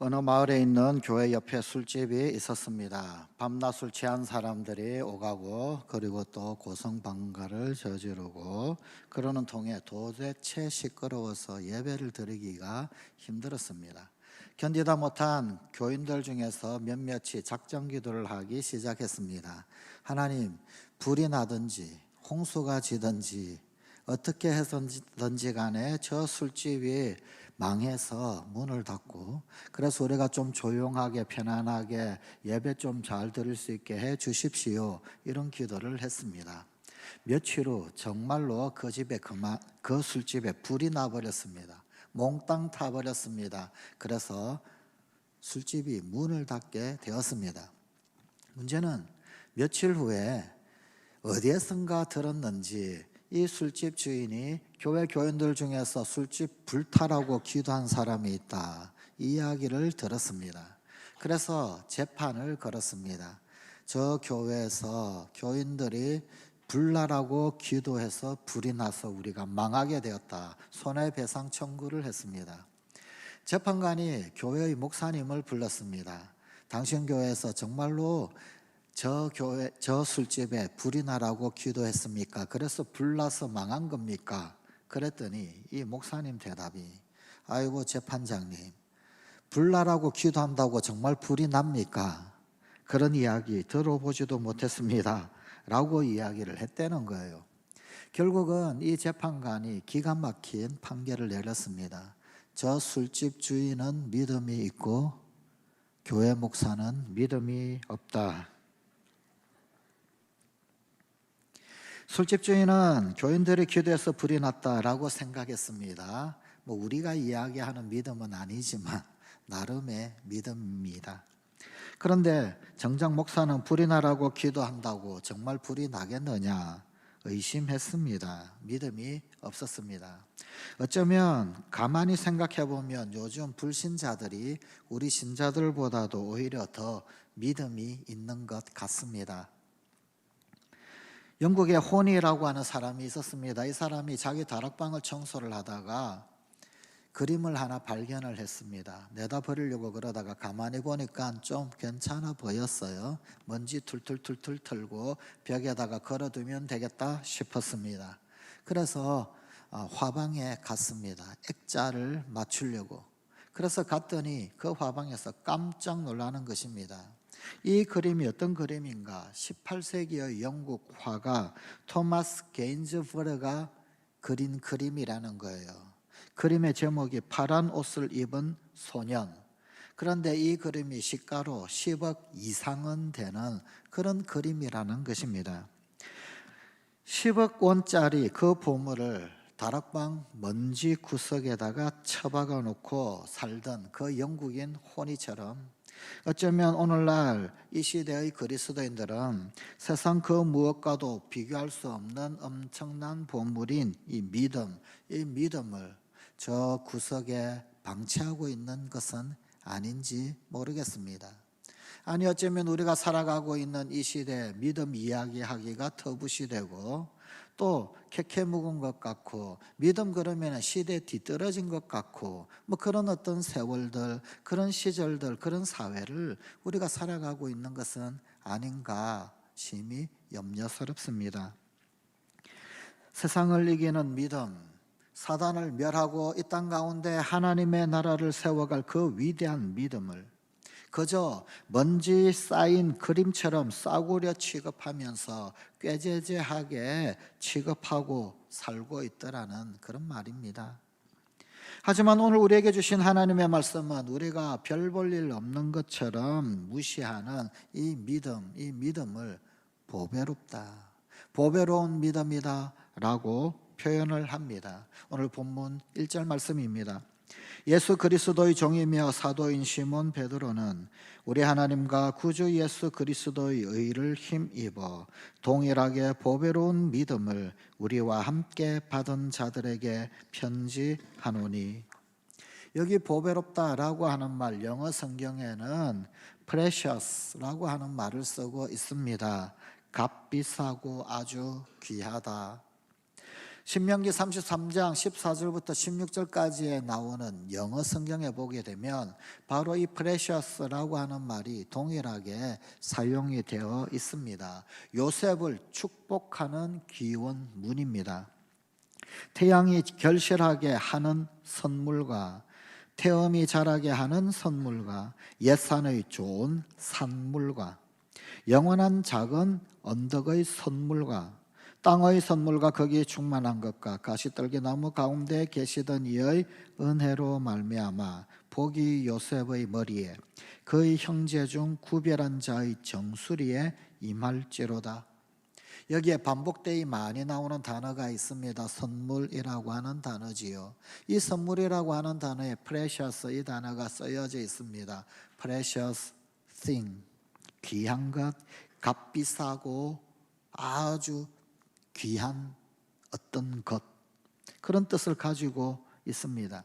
어느 마을에 있는 교회 옆에 술집이 있었습니다. 밤낮 술 취한 사람들이 오가고 그리고 또 고성방가를 저지르고 그러는 통에 도대체 시끄러워서 예배를 드리기가 힘들었습니다. 견디다 못한 교인들 중에서 몇몇이 작정 기도를 하기 시작했습니다. 하나님, 불이 나든지 홍수가 지든지 어떻게 해서든지 간에 저 술집이 망해서 문을 닫고 그래서 우리가 좀 조용하게 편안하게 예배 좀잘 드릴 수 있게 해 주십시오. 이런 기도를 했습니다. 며칠 후 정말로 그 집에 그만 그 술집에 불이 나 버렸습니다. 몽땅 타 버렸습니다. 그래서 술집이 문을 닫게 되었습니다. 문제는 며칠 후에 어디에선가 들었는지 이 술집 주인이 교회 교인들 중에서 술집 불타라고 기도한 사람이 있다. 이 이야기를 들었습니다. 그래서 재판을 걸었습니다. 저 교회에서 교인들이 불나라고 기도해서 불이 나서 우리가 망하게 되었다. 손해배상 청구를 했습니다. 재판관이 교회의 목사님을 불렀습니다. 당신 교회에서 정말로 저 교회 저 술집에 불이 나라고 기도했습니까? 그래서 불나서 망한 겁니까? 그랬더니 이 목사님 대답이 아이고 재판장님 불나라고 기도한다고 정말 불이 납니까? 그런 이야기 들어보지도 못했습니다. 라고 이야기를 했다는 거예요. 결국은 이 재판관이 기가 막힌 판결을 내렸습니다. 저 술집 주인은 믿음이 있고 교회 목사는 믿음이 없다. 술집 주인은 교인들의 기도에서 불이 났다라고 생각했습니다. 뭐 우리가 이야기하는 믿음은 아니지만 나름의 믿음입니다. 그런데 정작 목사는 불이 나라고 기도한다고 정말 불이 나겠느냐 의심했습니다. 믿음이 없었습니다. 어쩌면 가만히 생각해 보면 요즘 불신자들이 우리 신자들보다도 오히려 더 믿음이 있는 것 같습니다. 영국에 호니라고 하는 사람이 있었습니다. 이 사람이 자기 다락방을 청소를 하다가 그림을 하나 발견을 했습니다. 내다 버리려고 그러다가 가만히 보니까 좀 괜찮아 보였어요. 먼지 툴툴툴툴 털고 벽에다가 걸어두면 되겠다 싶었습니다. 그래서 어, 화방에 갔습니다. 액자를 맞추려고. 그래서 갔더니 그 화방에서 깜짝 놀라는 것입니다. 이 그림이 어떤 그림인가? 18세기의 영국 화가 토마스 게인즈버르가 그린 그림이라는 거예요. 그림의 제목이 파란 옷을 입은 소년. 그런데 이 그림이 시가로 10억 이상은 되는 그런 그림이라는 것입니다. 10억 원짜리 그 보물을 다락방 먼지 구석에다가 처박아 놓고 살던 그 영국인 호니처럼 어쩌면 오늘날 이 시대의 그리스도인들은 세상 그 무엇과도 비교할 수 없는 엄청난 보물인 이 믿음, 이 믿음을 저 구석에 방치하고 있는 것은 아닌지 모르겠습니다. 아니 어쩌면 우리가 살아가고 있는 이 시대에 믿음 이야기하기가 터부시되고 또 캐캐 묵은 것 같고 믿음 그러면 시대 뒤떨어진 것 같고 뭐 그런 어떤 세월들 그런 시절들 그런 사회를 우리가 살아가고 있는 것은 아닌가 심히 염려스럽습니다. 세상을 이기는 믿음 사단을 멸하고 이 땅 가운데 하나님의 나라를 세워갈 그 위대한 믿음을 그저 먼지 쌓인 그림처럼 싸구려 취급하면서 꾀죄죄하게 취급하고 살고 있더라는 그런 말입니다. 하지만 오늘 우리에게 주신 하나님의 말씀은 우리가 별 볼 일 없는 것처럼 무시하는 이 믿음, 이 믿음을 보배롭다. 보배로운 믿음이다. 라고 표현을 합니다. 오늘 본문 1절 말씀입니다. 예수 그리스도의 종이며 사도인 시몬 베드로는 우리 하나님과 구주 예수 그리스도의 의를 힘입어 동일하게 보배로운 믿음을 우리와 함께 받은 자들에게 편지하노니 여기 보배롭다라고 하는 말 영어 성경에는 precious라고 하는 말을 쓰고 있습니다. 값비싸고 아주 귀하다. 신명기 33장 14절부터 16절까지에 나오는 영어 성경에 보게 되면 바로 이 precious라고 하는 말이 동일하게 사용이 되어 있습니다. 요셉을 축복하는 기원 문입니다. 태양이 결실하게 하는 선물과 태음이 자라게 하는 선물과 옛산의 좋은 산물과 영원한 작은 언덕의 선물과 땅의 선물과 거기에 충만한 것과 가시떨기 나무 가운데 계시던 이의 은혜로 말미암아 복이 요셉의 머리에 그의 형제 중 구별한 자의 정수리에 임할지로다. 여기에 반복되이 많이 나오는 단어가 있습니다. 선물이라고 하는 단어지요. 이 선물이라고 하는 단어에 precious 이 단어가 쓰여져 있습니다. precious thing 귀한 것, 값비싸고 아주 귀한 어떤 것 그런 뜻을 가지고 있습니다.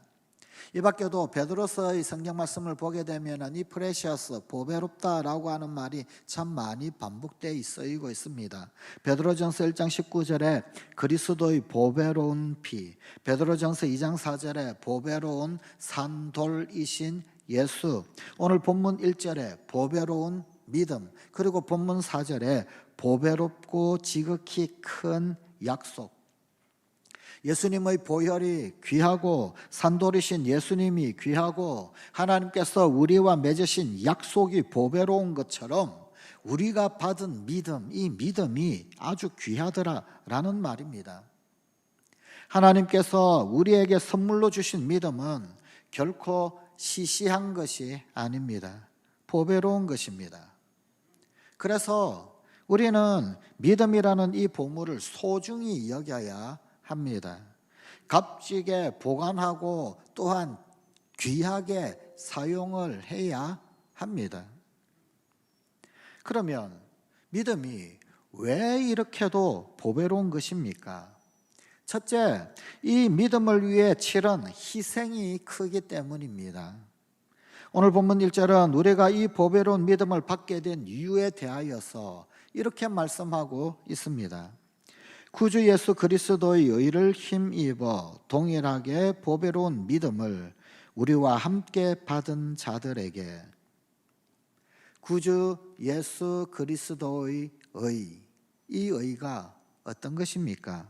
이 밖에도 베드로서의 성경 말씀을 보게 되면 이 프레시어스 보배롭다라고 하는 말이 참 많이 반복되어 쓰이고 있습니다. 베드로전서 1장 19절에 그리스도의 보배로운 피, 베드로전서 2장 4절에 보배로운 산돌이신 예수, 오늘 본문 1절에 보배로운 믿음, 그리고 본문 4절에 보배롭고 지극히 큰 약속, 예수님의 보혈이 귀하고 산돌이신 예수님이 귀하고 하나님께서 우리와 맺으신 약속이 보배로운 것처럼 우리가 받은 믿음, 이 믿음이 아주 귀하더라라는 말입니다. 하나님께서 우리에게 선물로 주신 믿음은 결코 시시한 것이 아닙니다. 보배로운 것입니다. 그래서 우리는 믿음이라는 이 보물을 소중히 여겨야 합니다. 값지게 보관하고 또한 귀하게 사용을 해야 합니다. 그러면 믿음이 왜 이렇게도 보배로운 것입니까? 첫째, 이 믿음을 위해 치른 희생이 크기 때문입니다. 오늘 본문 1절은 우리가 이 보배로운 믿음을 받게 된 이유에 대하여서 이렇게 말씀하고 있습니다. 구주 예수 그리스도의 의를 힘입어 동일하게 보배로운 믿음을 우리와 함께 받은 자들에게 구주 예수 그리스도의 의, 이 의가 어떤 것입니까?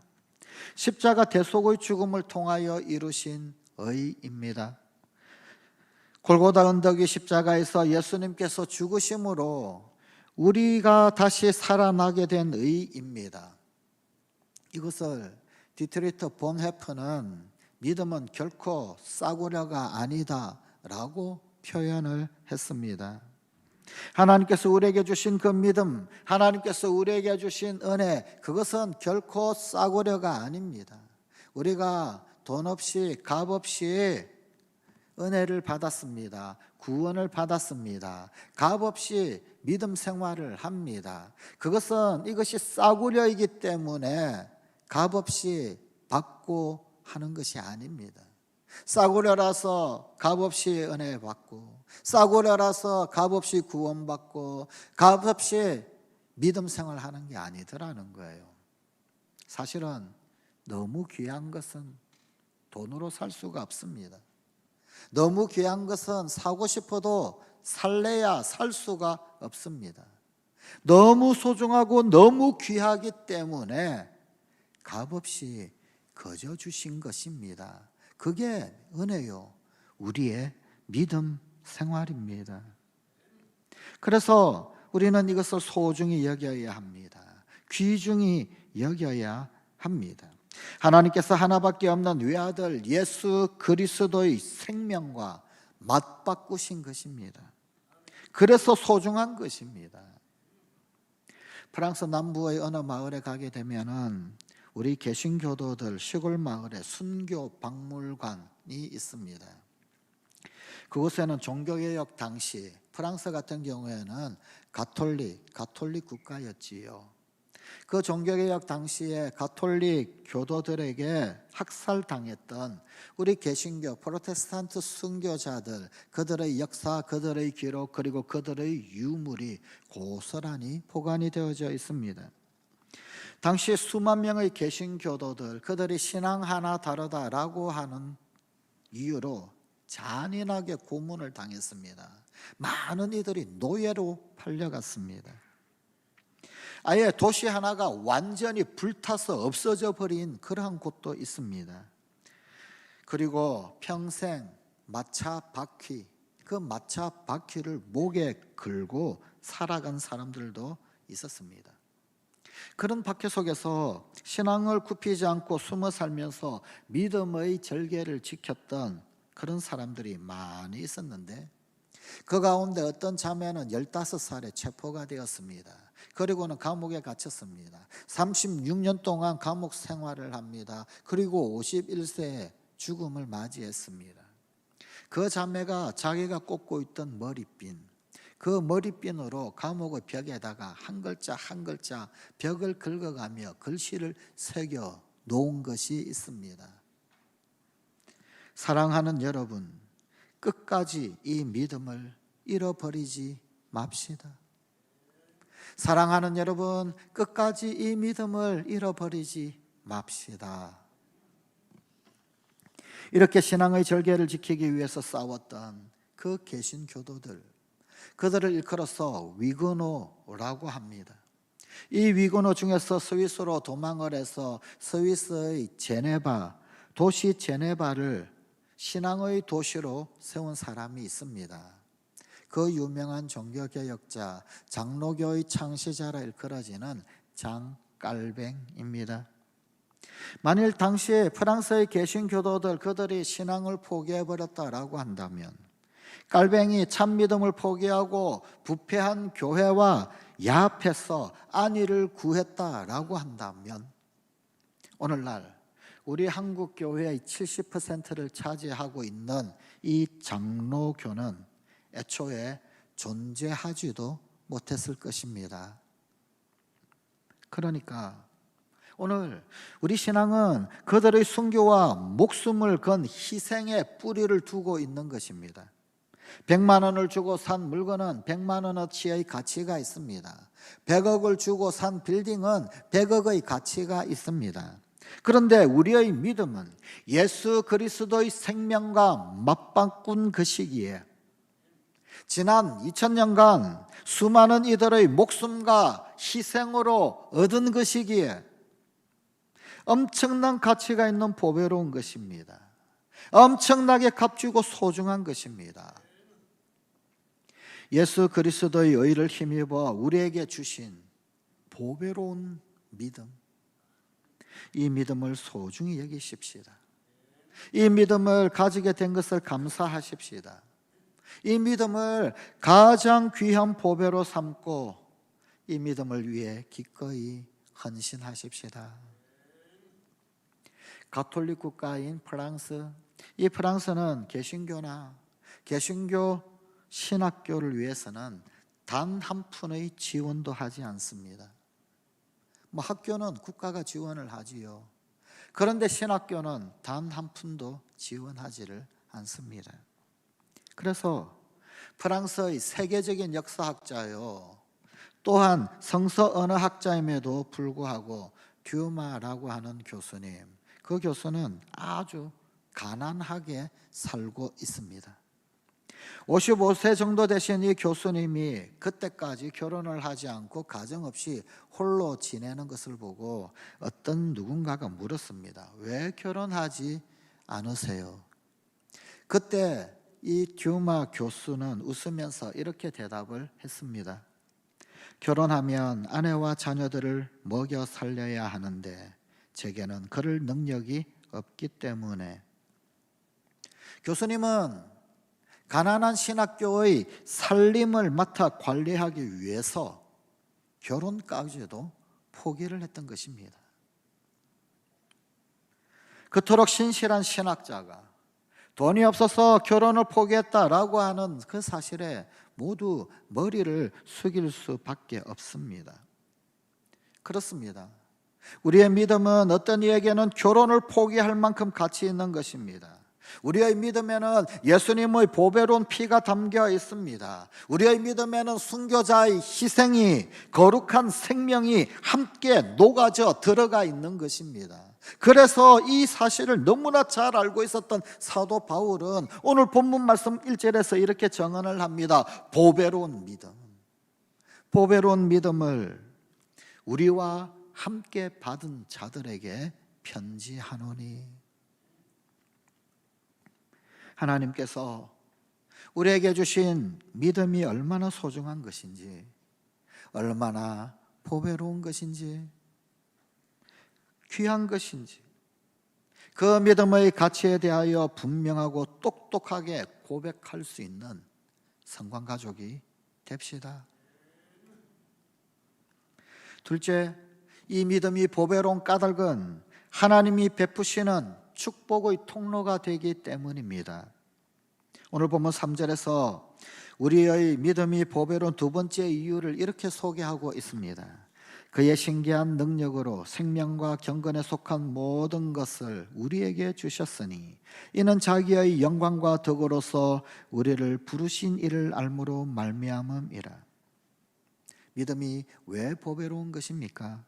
십자가 대속의 죽음을 통하여 이루신 의입니다. 골고다 언덕의 십자가에서 예수님께서 죽으심으로 우리가 다시 살아나게 된 의입니다. 이것을 디트리트 본 해프는 믿음은 결코 싸구려가 아니다 라고 표현을 했습니다. 하나님께서 우리에게 주신 그 믿음, 하나님께서 우리에게 주신 은혜, 그것은 결코 싸구려가 아닙니다. 우리가 돈 없이 값 없이 은혜를 받았습니다. 구원을 받았습니다. 값 없이 믿음 생활을 합니다. 그것은 이것이 싸구려이기 때문에 값 없이 받고 하는 것이 아닙니다. 싸구려라서 값없이 은혜 받고 싸구려라서 값없이 구원받고 값없이 믿음 생활하는 게 아니더라는 거예요. 사실은 너무 귀한 것은 돈으로 살 수가 없습니다. 너무 귀한 것은 사고 싶어도 살래야 살 수가 없습니다. 너무 소중하고 너무 귀하기 때문에 값없이 거저 주신 것입니다. 그게 은혜요. 우리의 믿음 생활입니다. 그래서 우리는 이것을 소중히 여겨야 합니다. 귀중히 여겨야 합니다. 하나님께서 하나밖에 없는 외아들 예수 그리스도의 생명과 맞바꾸신 것입니다. 그래서 소중한 것입니다. 프랑스 남부의 어느 마을에 가게 되면은 우리 개신교도들 시골 마을에 순교 박물관이 있습니다. 그곳에는 종교개혁 당시 프랑스 같은 경우에는 가톨릭, 가톨릭 국가였지요. 그 종교개혁 당시에 가톨릭 교도들에게 학살당했던 우리 개신교 프로테스탄트 순교자들 그들의 역사, 그들의 기록 그리고 그들의 유물이 고스란히 보관이 되어져 있습니다. 당시 수만 명의 개신교도들 그들이 신앙 하나 다르다라고 하는 이유로 잔인하게 고문을 당했습니다. 많은 이들이 노예로 팔려갔습니다. 아예 도시 하나가 완전히 불타서 없어져 버린 그러한 곳도 있습니다. 그리고 평생 마차 바퀴, 그 마차 바퀴를 목에 걸고 살아간 사람들도 있었습니다. 그런 바퀴 속에서 신앙을 굽히지 않고 숨어 살면서 믿음의 절개를 지켰던 그런 사람들이 많이 있었는데 그 가운데 어떤 자매는 15살에 체포가 되었습니다. 그리고는 감옥에 갇혔습니다. 36년 동안 감옥 생활을 합니다. 그리고 51세에 죽음을 맞이했습니다. 그 자매가 자기가 꽂고 있던 머리핀, 그 머리핀으로 감옥의 벽에다가 한 글자 한 글자 벽을 긁어가며 글씨를 새겨 놓은 것이 있습니다. 사랑하는 여러분, 끝까지 이 믿음을 잃어버리지 맙시다. 사랑하는 여러분, 끝까지 이 믿음을 잃어버리지 맙시다. 이렇게 신앙의 절개를 지키기 위해서 싸웠던 그 개신 교도들, 그들을 일컬어서 위그노라고 합니다. 이 위그노 중에서 스위스로 도망을 해서 스위스의 제네바, 도시 제네바를 신앙의 도시로 세운 사람이 있습니다. 그 유명한 종교개혁자, 장로교의 창시자라 일컬어지는 장 깔뱅입니다. 만일 당시에 프랑스의 개신 교도들 그들이 신앙을 포기해 버렸다라고 한다면 깔뱅이 참 믿음을 포기하고 부패한 교회와 야합해서 안위를 구했다라고 한다면 오늘날 우리 한국 교회의 70%를 차지하고 있는 이 장로교는 애초에 존재하지도 못했을 것입니다. 그러니까 오늘 우리 신앙은 그들의 순교와 목숨을 건 희생의 뿌리를 두고 있는 것입니다. 100만 원을 주고 산 물건은 100만 원어치의 가치가 있습니다. 100억을 주고 산 빌딩은 100억의 가치가 있습니다. 그런데 우리의 믿음은 예수 그리스도의 생명과 맞바꾼 그 시기에 지난 2000년간 수많은 이들의 목숨과 희생으로 얻은 그 시기에 엄청난 가치가 있는 보배로운 것입니다. 엄청나게 값주고 소중한 것입니다. 예수 그리스도의 의를 힘입어 우리에게 주신 보배로운 믿음. 이 믿음을 소중히 여기십시다. 이 믿음을 가지게 된 것을 감사하십시다. 이 믿음을 가장 귀한 보배로 삼고 이 믿음을 위해 기꺼이 헌신하십시다. 가톨릭 국가인 프랑스, 이 프랑스는 개신교나 개신교 신학교를 위해서는 단 한 푼의 지원도 하지 않습니다. 뭐 학교는 국가가 지원을 하지요. 그런데 신학교는 단 한 푼도 지원하지를 않습니다. 그래서 프랑스의 세계적인 역사학자요. 또한 성서 언어학자임에도 불구하고 듀마라고 하는 교수님, 그 교수는 아주 가난하게 살고 있습니다. 55세 정도 되신 이 교수님이 그때까지 결혼을 하지 않고 가정 없이 홀로 지내는 것을 보고 어떤 누군가가 물었습니다. 왜 결혼하지 않으세요? 그때 이 듀마 교수는 웃으면서 이렇게 대답을 했습니다. 결혼하면 아내와 자녀들을 먹여 살려야 하는데 제게는 그럴 능력이 없기 때문에 교수님은 가난한 신학교의 살림을 맡아 관리하기 위해서 결혼까지도 포기를 했던 것입니다. 그토록 신실한 신학자가 돈이 없어서 결혼을 포기했다라고 하는 그 사실에 모두 머리를 숙일 수밖에 없습니다. 그렇습니다. 우리의 믿음은 어떤 이에게는 결혼을 포기할 만큼 가치 있는 것입니다. 우리의 믿음에는 예수님의 보배로운 피가 담겨 있습니다. 우리의 믿음에는 순교자의 희생이 거룩한 생명이 함께 녹아져 들어가 있는 것입니다. 그래서 이 사실을 너무나 잘 알고 있었던 사도 바울은 오늘 본문 말씀 1절에서 이렇게 정언을 합니다. 보배로운 믿음. 보배로운 믿음을 우리와 함께 받은 자들에게 편지하노니 하나님께서 우리에게 주신 믿음이 얼마나 소중한 것인지, 얼마나 보배로운 것인지, 귀한 것인지, 그 믿음의 가치에 대하여 분명하고 똑똑하게 고백할 수 있는 성관 가족이 됩시다. 둘째, 이 믿음이 보배로운 까닭은 하나님이 베푸시는 축복의 통로가 되기 때문입니다. 오늘 보면 3절에서 우리의 믿음이 보배로운 두 번째 이유를 이렇게 소개하고 있습니다. 그의 신기한 능력으로 생명과 경건에 속한 모든 것을 우리에게 주셨으니 이는 자기의 영광과 덕으로서 우리를 부르신 이를 알므로 말미암음이라. 믿음이 왜 보배로운 것입니까?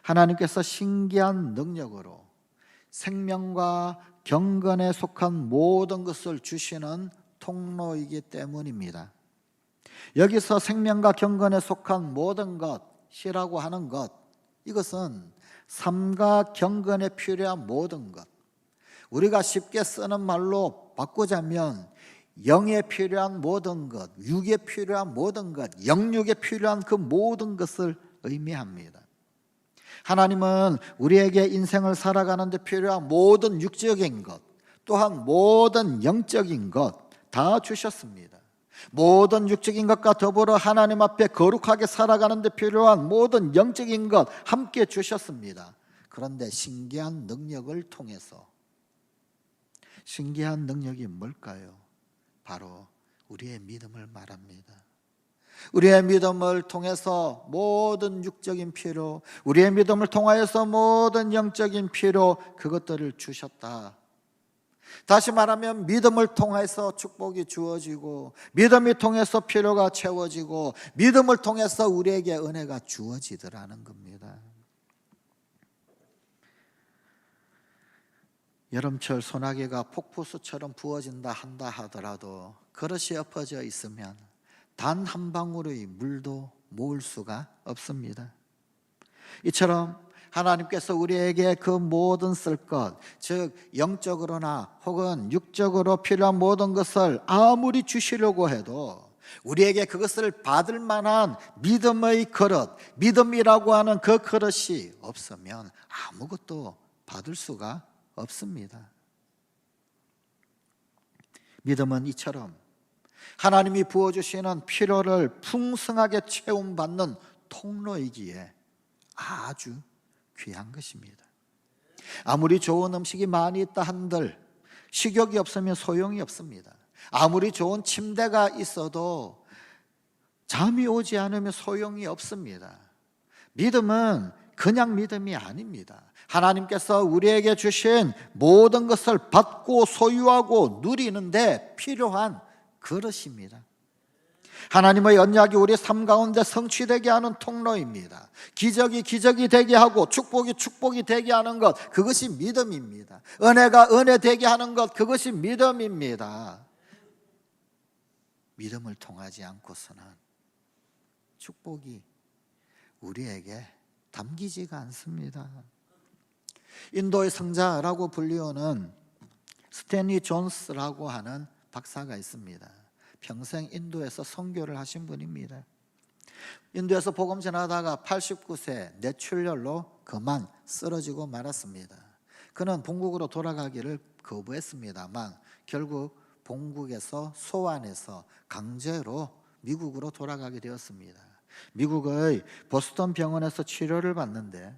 하나님께서 신기한 능력으로 생명과 경건에 속한 모든 것을 주시는 통로이기 때문입니다. 여기서 생명과 경건에 속한 모든 것 이라고 하는 것, 이것은 삶과 경건에 필요한 모든 것. 우리가 쉽게 쓰는 말로 바꾸자면 영에 필요한 모든 것, 육에 필요한 모든 것, 영육에 필요한 그 모든 것을 의미합니다. 하나님은 우리에게 인생을 살아가는데 필요한 모든 육적인 것, 또한 모든 영적인 것 다 주셨습니다. 모든 육적인 것과 더불어 하나님 앞에 거룩하게 살아가는 데 필요한 모든 영적인 것 함께 주셨습니다. 그런데 신기한 능력을 통해서 신기한 능력이 뭘까요? 바로 우리의 믿음을 말합니다. 우리의 믿음을 통해서 모든 육적인 필요, 우리의 믿음을 통하여서 모든 영적인 필요, 그것들을 주셨다. 다시 말하면 믿음을 통해서 축복이 주어지고, 믿음이 통해서 필요가 채워지고, 믿음을 통해서 우리에게 은혜가 주어지더라는 겁니다. 여름철 소나기가 폭포수처럼 부어진다 한다 하더라도 그릇이 엎어져 있으면 단 한 방울의 물도 모을 수가 없습니다. 이처럼 하나님께서 우리에게 그 모든 쓸 것, 즉 영적으로나 혹은 육적으로 필요한 모든 것을 아무리 주시려고 해도 우리에게 그것을 받을 만한 믿음의 그릇, 믿음이라고 하는 그 그릇이 없으면 아무것도 받을 수가 없습니다. 믿음은 이처럼 하나님이 부어주시는 필요를 풍성하게 채움받는 통로이기에 아주 귀한 것입니다. 아무리 좋은 음식이 많이 있다 한들 식욕이 없으면 소용이 없습니다. 아무리 좋은 침대가 있어도 잠이 오지 않으면 소용이 없습니다. 믿음은 그냥 믿음이 아닙니다. 하나님께서 우리에게 주신 모든 것을 받고 소유하고 누리는데 필요한 그릇입니다. 하나님의 언약이 우리 삶 가운데 성취되게 하는 통로입니다. 기적이 기적이 되게 하고 축복이 축복이 되게 하는 것 그것이 믿음입니다. 은혜가 은혜 되게 하는 것 그것이 믿음입니다. 믿음을 통하지 않고서는 축복이 우리에게 담기지가 않습니다. 인도의 성자라고 불리우는 스탠리 존스라고 하는 박사가 있습니다. 평생 인도에서 선교를 하신 분입니다. 인도에서 복음 전하다가 89세 뇌출혈로 그만 쓰러지고 말았습니다. 그는 본국으로 돌아가기를 거부했습니다만 결국 본국에서 소환해서 강제로 미국으로 돌아가게 되었습니다. 미국의 보스턴 병원에서 치료를 받는데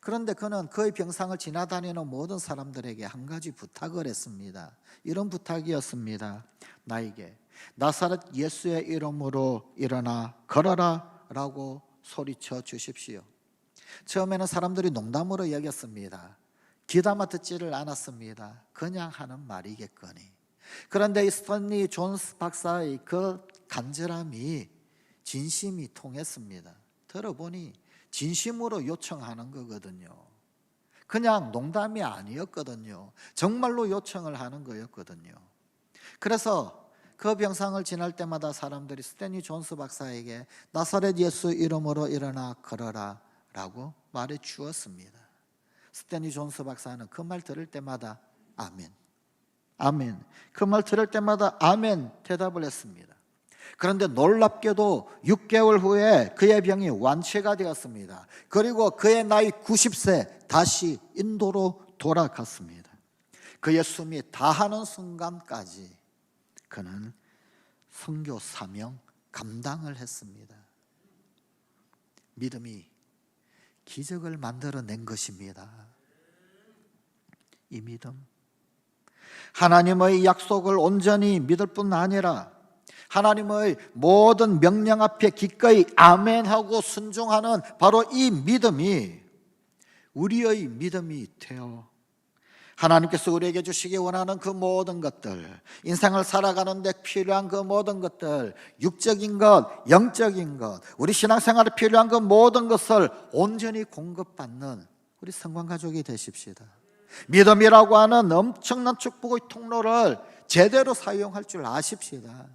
그런데 그는 그의 병상을 지나다니는 모든 사람들에게 한 가지 부탁을 했습니다. 이런 부탁이었습니다. 나에게 나사렛 예수의 이름으로 일어나 걸어라 라고 소리쳐 주십시오. 처음에는 사람들이 농담으로 여겼습니다. 귀담아 듣지를 않았습니다. 그냥 하는 말이겠거니. 그런데 이 스탠리 존스 박사의 그 간절함이 진심이 통했습니다. 들어보니 진심으로 요청하는 거거든요. 그냥 농담이 아니었거든요. 정말로 요청을 하는 거였거든요. 그래서 그 병상을 지날 때마다 사람들이 스탠리 존스 박사에게 나사렛 예수 이름으로 일어나 걸어라 라고 말해 주었습니다. 스탠리 존스 박사는 그 말 들을 때마다 아멘. 아멘. 그 말 들을 때마다 아멘 대답을 했습니다. 그런데 놀랍게도 6개월 후에 그의 병이 완치가 되었습니다. 그리고 그의 나이 90세 다시 인도로 돌아갔습니다. 그의 숨이 다하는 순간까지 그는 선교 사명 감당을 했습니다. 믿음이 기적을 만들어낸 것입니다. 이 믿음. 하나님의 약속을 온전히 믿을 뿐 아니라 하나님의 모든 명령 앞에 기꺼이 아멘하고 순종하는 바로 이 믿음이 우리의 믿음이 되어 하나님께서 우리에게 주시기 원하는 그 모든 것들, 인생을 살아가는데 필요한 그 모든 것들, 육적인 것, 영적인 것, 우리 신앙생활에 필요한 그 모든 것을 온전히 공급받는 우리 성관 가족이 되십시다. 믿음이라고 하는 엄청난 축복의 통로를 제대로 사용할 줄 아십시다.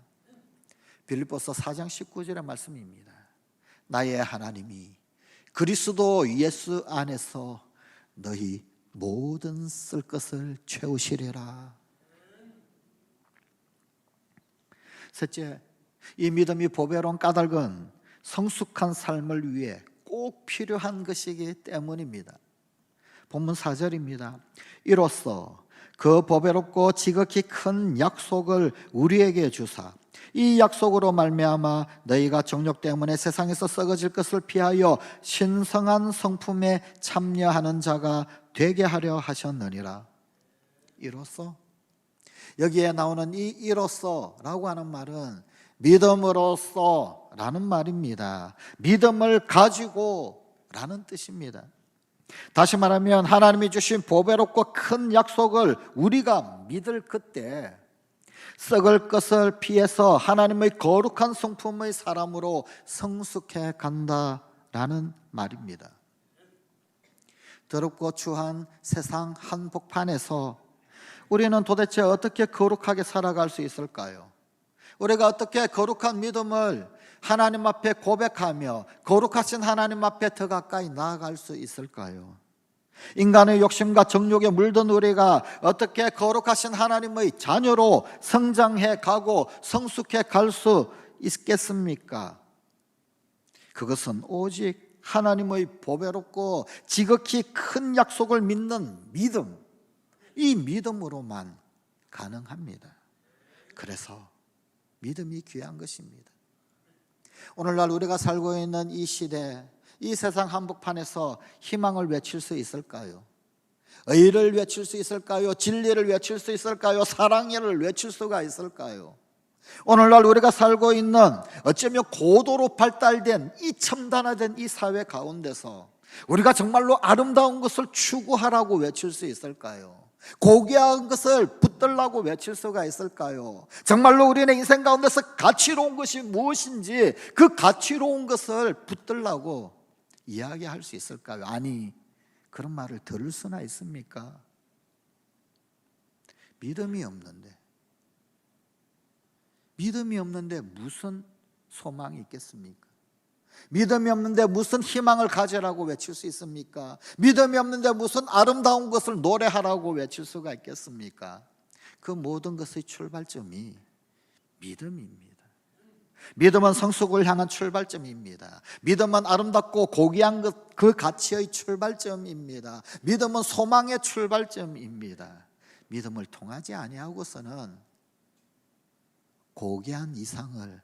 빌립보서 4장 19절의 말씀입니다. 나의 하나님이 그리스도 예수 안에서 너희 모든 쓸 것을 채우시리라. 셋째, 이 믿음이 보배로운 까닭은 성숙한 삶을 위해 꼭 필요한 것이기 때문입니다. 본문 4절입니다. 이로써 그 보배롭고 지극히 큰 약속을 우리에게 주사 이 약속으로 말미암아 너희가 정욕 때문에 세상에서 썩어질 것을 피하여 신성한 성품에 참여하는 자가 되게 하려 하셨느니라. 이로써 여기에 나오는 이 이로써라고 하는 말은 믿음으로써라는 말입니다. 믿음을 가지고라는 뜻입니다. 다시 말하면 하나님이 주신 보배롭고 큰 약속을 우리가 믿을 그때 썩을 것을 피해서 하나님의 거룩한 성품의 사람으로 성숙해 간다라는 말입니다. 더럽고 추한 세상 한복판에서 우리는 도대체 어떻게 거룩하게 살아갈 수 있을까요? 우리가 어떻게 거룩한 믿음을 하나님 앞에 고백하며 거룩하신 하나님 앞에 더 가까이 나아갈 수 있을까요? 인간의 욕심과 정욕에 물든 우리가 어떻게 거룩하신 하나님의 자녀로 성장해 가고 성숙해 갈 수 있겠습니까? 그것은 오직 하나님의 보배롭고 지극히 큰 약속을 믿는 믿음, 이 믿음으로만 가능합니다. 그래서 믿음이 귀한 것입니다. 오늘날 우리가 살고 있는 이 시대, 이 세상 한복판에서 희망을 외칠 수 있을까요? 의를 외칠 수 있을까요? 진리를 외칠 수 있을까요? 사랑을 외칠 수가 있을까요? 오늘날 우리가 살고 있는 어쩌면 고도로 발달된 이 첨단화된 이 사회 가운데서 우리가 정말로 아름다운 것을 추구하라고 외칠 수 있을까요? 고귀한 것을 붙들라고 외칠 수가 있을까요? 정말로 우리의 인생 가운데서 가치로운 것이 무엇인지 그 가치로운 것을 붙들라고 이야기할 수 있을까요? 아니, 그런 말을 들을 수나 있습니까? 믿음이 없는데, 믿음이 없는데 무슨 소망이 있겠습니까? 믿음이 없는데 무슨 희망을 가지라고 외칠 수 있습니까? 믿음이 없는데 무슨 아름다운 것을 노래하라고 외칠 수가 있겠습니까? 그 모든 것의 출발점이 믿음입니다. 믿음은 성숙을 향한 출발점입니다. 믿음은 아름답고 고귀한 것, 그 가치의 출발점입니다. 믿음은 소망의 출발점입니다. 믿음을 통하지 아니하고서는 고귀한 이상을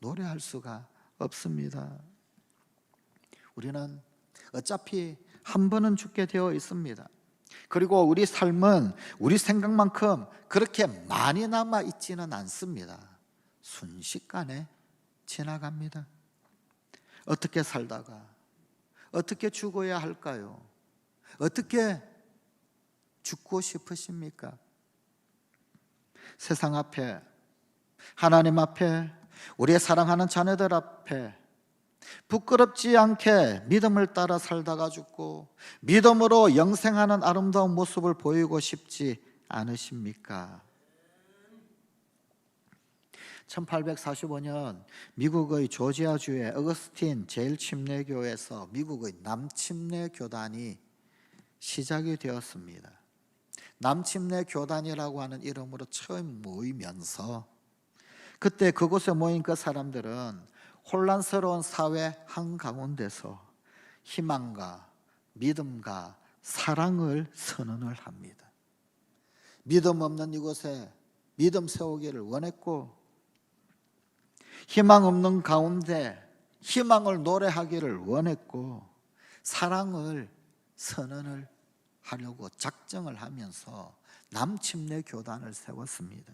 노래할 수가 없습니다. 우리는 어차피 한 번은 죽게 되어 있습니다. 그리고 우리 삶은 우리 생각만큼 그렇게 많이 남아 있지는 않습니다. 순식간에 지나갑니다. 어떻게 살다가 어떻게 죽어야 할까요? 어떻게 죽고 싶으십니까? 세상 앞에 하나님 앞에 우리의 사랑하는 자녀들 앞에 부끄럽지 않게 믿음을 따라 살다가 죽고 믿음으로 영생하는 아름다운 모습을 보이고 싶지 않으십니까? 1845년 미국의 조지아주의 어거스틴 제일침례교에서 미국의 남침례 교단이 시작이 되었습니다. 남침례 교단이라고 하는 이름으로 처음 모이면서 그때 그곳에 모인 그 사람들은 혼란스러운 사회 한가운데서 희망과 믿음과 사랑을 선언을 합니다. 믿음 없는 이곳에 믿음 세우기를 원했고 희망 없는 가운데 희망을 노래하기를 원했고 사랑을 선언을 하려고 작정을 하면서 남침례 교단을 세웠습니다.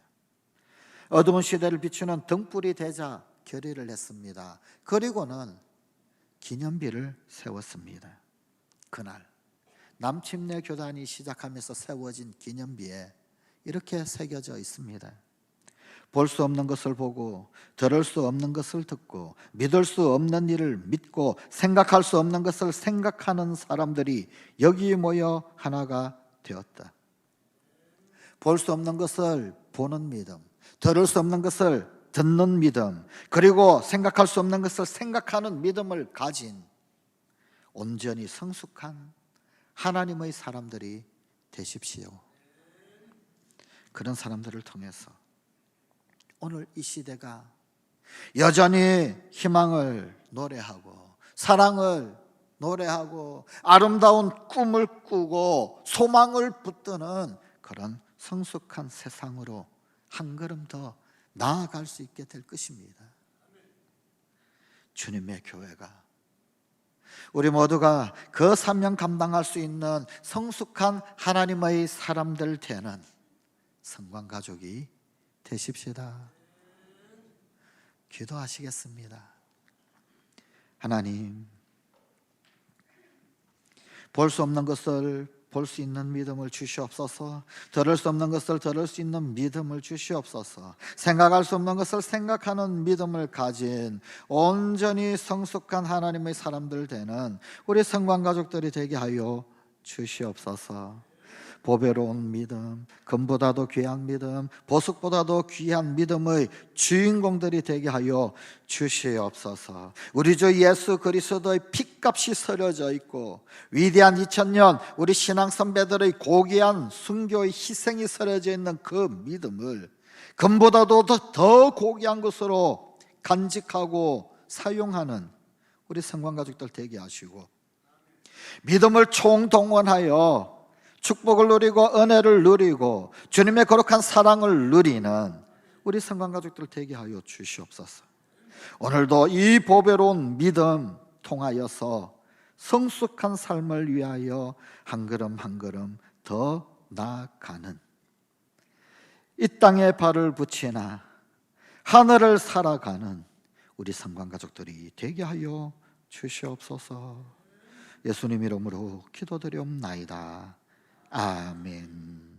어두운 시대를 비추는 등불이 되자 결의를 했습니다. 그리고는 기념비를 세웠습니다. 그날 남침례 교단이 시작하면서 세워진 기념비에 이렇게 새겨져 있습니다. 볼 수 없는 것을 보고 들을 수 없는 것을 듣고 믿을 수 없는 일을 믿고 생각할 수 없는 것을 생각하는 사람들이 여기 모여 하나가 되었다. 볼 수 없는 것을 보는 믿음, 들을 수 없는 것을 듣는 믿음, 그리고 생각할 수 없는 것을 생각하는 믿음을 가진 온전히 성숙한 하나님의 사람들이 되십시오. 그런 사람들을 통해서 오늘 이 시대가 여전히 희망을 노래하고 사랑을 노래하고 아름다운 꿈을 꾸고 소망을 붙드는 그런 성숙한 세상으로 한 걸음 더 나아갈 수 있게 될 것입니다. 주님의 교회가 우리 모두가 그 사명 감당할 수 있는 성숙한 하나님의 사람들 되는 성관 가족이 되십시다. 기도하시겠습니다. 하나님, 볼 수 없는 것을 볼 수 있는 믿음을 주시옵소서. 들을 수 없는 것을 들을 수 있는 믿음을 주시옵소서. 생각할 수 없는 것을 생각하는 믿음을 가진 온전히 성숙한 하나님의 사람들 되는 우리 성관 가족들이 되게 하여 주시옵소서. 보배로운 믿음, 금보다도 귀한 믿음, 보석보다도 귀한 믿음의 주인공들이 되게 하여 주시옵소서. 우리 주 예수 그리스도의 피값이 서려져 있고 위대한 2000년 우리 신앙 선배들의 고귀한 순교의 희생이 서려져 있는 그 믿음을 금보다도 더, 더 고귀한 것으로 간직하고 사용하는 우리 성관 가족들 되게 하시고 믿음을 총동원하여 축복을 누리고 은혜를 누리고 주님의 거룩한 사랑을 누리는 우리 성관 가족들 되게 하여 주시옵소서. 오늘도 이 보배로운 믿음 통하여서 성숙한 삶을 위하여 한 걸음 한 걸음 더 나아가는 이 땅에 발을 붙이나 하늘을 살아가는 우리 성관 가족들이 되게 하여 주시옵소서. 예수님 이름으로 기도드리옵나이다. 아멘.